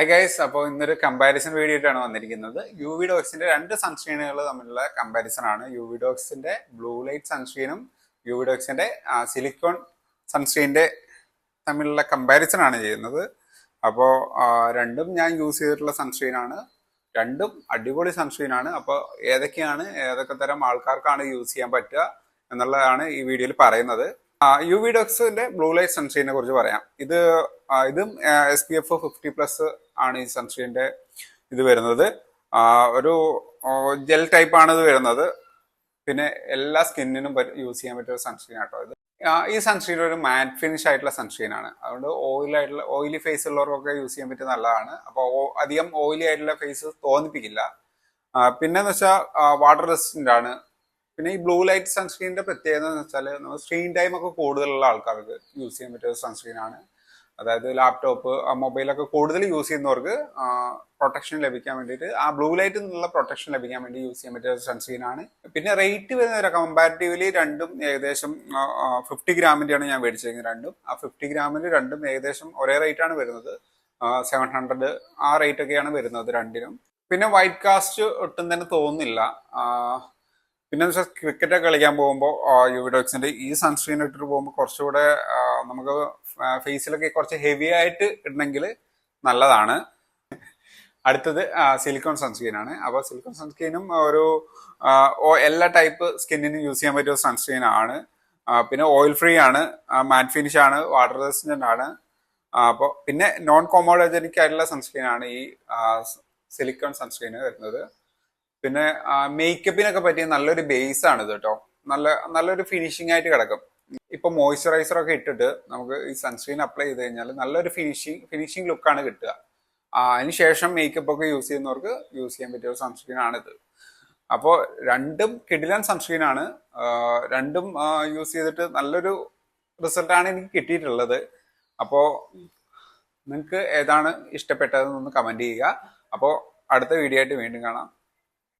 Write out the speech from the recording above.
I guys അപ്പോൾ ഇന്നൊരു comparison video ആയിട്ടാണ് വന്നിരിക്കുന്നത്. യു വി ഡോക്സിന്റെ രണ്ട് സൺസ്ക്രീനുകൾ തമ്മിലുള്ള കമ്പാരിസൺ ആണ്. യു വി ഡോക്സിന്റെ ബ്ലൂ ലൈറ്റ് സൺസ്ക്രീനും യു വി ഡോക്സിന്റെ സിലിക്കോൺ സൺസ്ക്രീനിന്റെ തമ്മിലുള്ള കമ്പാരിസൺ ആണ് ചെയ്യുന്നത്. അപ്പോൾ രണ്ടും ഞാൻ യൂസ് ചെയ്തിട്ടുള്ള സൺസ്ക്രീൻ ആണ്. രണ്ടും അടിപൊളി സൺസ്ക്രീൻ ആണ്. അപ്പോൾ ഏതൊക്കെയാണ് ഏതൊക്കെ തരം ആൾക്കാർക്കാണ് യൂസ് ചെയ്യാൻ പറ്റുക എന്നുള്ളതാണ് ഈ വീഡിയോയിൽ പറയുന്നത്. യു വി ഡോക്സിന്റെ ബ്ലൂ ലൈറ്റ് സൺസ്ക്രീനെ കുറിച്ച് പറയാം. ഇത് ഇതും S P F fifty plus ആണ് ഈ സൺസ്ക്രീനിന്റെ ഇത് വരുന്നത്. ഒരു ജെൽ ടൈപ്പ് ആണ് ഇത് വരുന്നത്. പിന്നെ എല്ലാ സ്കിന്നിനും യൂസ് ചെയ്യാൻ പറ്റിയ സൺസ്ക്രീൻ ആട്ടോ ഇത്. ഈ സൺസ്ക്രീൻ ഒരു മാറ്റ് ഫിനിഷ് ആയിട്ടുള്ള സൺസ്ക്രീൻ ആണ്. അതുകൊണ്ട് ഓയിൽ ആയിട്ടുള്ള ഓയിലി ഫേസ് ഉള്ളവർക്കൊക്കെ യൂസ് ചെയ്യാൻ പറ്റിയ നല്ലതാണ്. അപ്പോൾ അധികം ഓയിലി ആയിട്ടുള്ള ഫേസ് തോന്നിപ്പിക്കില്ല. പിന്നെന്ന് വെച്ചാൽ വാട്ടർ റെസിസ്റ്റന്റ് ആണ്. പിന്നെ ഈ ബ്ലൂ ലൈറ്റ് സൺസ്ക്രീനിന്റെ പ്രത്യേകത എന്ന് വെച്ചാൽ നമ്മൾ സ്ക്രീൻ ടൈം ഒക്കെ കൂടുതലുള്ള ആൾക്കാർക്ക് യൂസ് ചെയ്യാൻ പറ്റിയ സൺസ്ക്രീൻ ആണ് അതായത് ലാപ്ടോപ്പ് മൊബൈലൊക്കെ കൂടുതൽ യൂസ് ചെയ്യുന്നവർക്ക് പ്രൊട്ടക്ഷൻ ലഭിക്കാൻ വേണ്ടിയിട്ട് ആ ബ്ലൂ ലൈറ്റ് നിന്നുള്ള പ്രൊട്ടക്ഷൻ ലഭിക്കാൻ വേണ്ടി യൂസ് ചെയ്യാൻ പറ്റിയ സൺസ്ക്രീൻ ആണ് പിന്നെ റേറ്റ് വരുന്ന കമ്പാരിറ്റീവ്ലി രണ്ടും ഏകദേശം ഫിഫ്റ്റി ഗ്രാമിന്റെയാണ് ഞാൻ മേടിച്ചിരിക്കുന്നത് രണ്ടും. ആ ഫിഫ്റ്റി ഗ്രാമിന് രണ്ടും ഏകദേശം ഒരേ റേറ്റ് ആണ് വരുന്നത്. സെവൻ ഹൺഡ്രഡ് ആ റേറ്റ് ഒക്കെയാണ് വരുന്നത് രണ്ടിനും. പിന്നെ വൈറ്റ് കാസ്റ്റ് ഒട്ടും തന്നെ തോന്നുന്നില്ല. പിന്നെ വെച്ചാൽ ക്രിക്കറ്റ് ഒക്കെ കളിക്കാൻ പോകുമ്പോൾ യുവിഡോക്സിന്റെ ഈ സൺസ്ക്രീൻ ഇട്ടിട്ട് പോകുമ്പോൾ കുറച്ചുകൂടെ നമുക്ക് ഫേസിലൊക്കെ കുറച്ച് ഹെവി ആയിട്ട് ഇടണമെങ്കിൽ നല്ലതാണ്. അടുത്തത് സിലിക്കോൺ സൺസ്ക്രീൻ ആണ്. അപ്പോൾ സിലിക്കോൺ സൺസ്ക്രീനും ഒരു എല്ലാ ടൈപ്പ് സ്കിന്നിനും യൂസ് ചെയ്യാൻ പറ്റിയ സൺസ്ക്രീൻ ആണ്. പിന്നെ ഓയിൽ ഫ്രീ ആണ്. മാറ്റ് ഫിനിഷ് ആണ്. വാട്ടർ റെസിസ്റ്റന്റ് ആണ്. അപ്പോൾ പിന്നെ നോൺ കോമോഡജനിക് ആയിട്ടുള്ള സൺസ്ക്രീൻ ആണ് ഈ സിലിക്കോൺ സൺസ്ക്രീൻ വരുന്നത്. പിന്നെ മേക്കപ്പിനൊക്കെ പറ്റിയ നല്ലൊരു ബേസ് ആണ് ഇത് കേട്ടോ നല്ല നല്ലൊരു ഫിനിഷിംഗ് ആയിട്ട് കിടക്കും. ഇപ്പൊ മോയ്സ്ചറൈസർ ഒക്കെ ഇട്ടിട്ട് നമുക്ക് ഈ സൺസ്ക്രീൻ അപ്ലൈ ചെയ്ത് കഴിഞ്ഞാൽ നല്ലൊരു ഫിനിഷിംഗ് ഫിനിഷിംഗ് ലുക്കാണ് കിട്ടുക. അതിനുശേഷം മേക്കപ്പ് ഒക്കെ യൂസ് ചെയ്യുന്നവർക്ക് യൂസ് ചെയ്യാൻ പറ്റിയ ഒരു സൺസ്ക്രീൻ ആണിത്. അപ്പോൾ രണ്ടും കിടിലൻ സൺസ്ക്രീൻ ആണ്. രണ്ടും യൂസ് ചെയ്തിട്ട് നല്ലൊരു റിസൾട്ട് ആണ് എനിക്ക് കിട്ടിയിട്ടുള്ളത്. അപ്പോൾ നിങ്ങൾക്ക് ഏതാണ് ഇഷ്ടപ്പെട്ടതെന്നൊന്ന് കമന്റ് ചെയ്യുക. അപ്പോൾ അടുത്ത വീഡിയോ ആയിട്ട് വീണ്ടും കാണാം.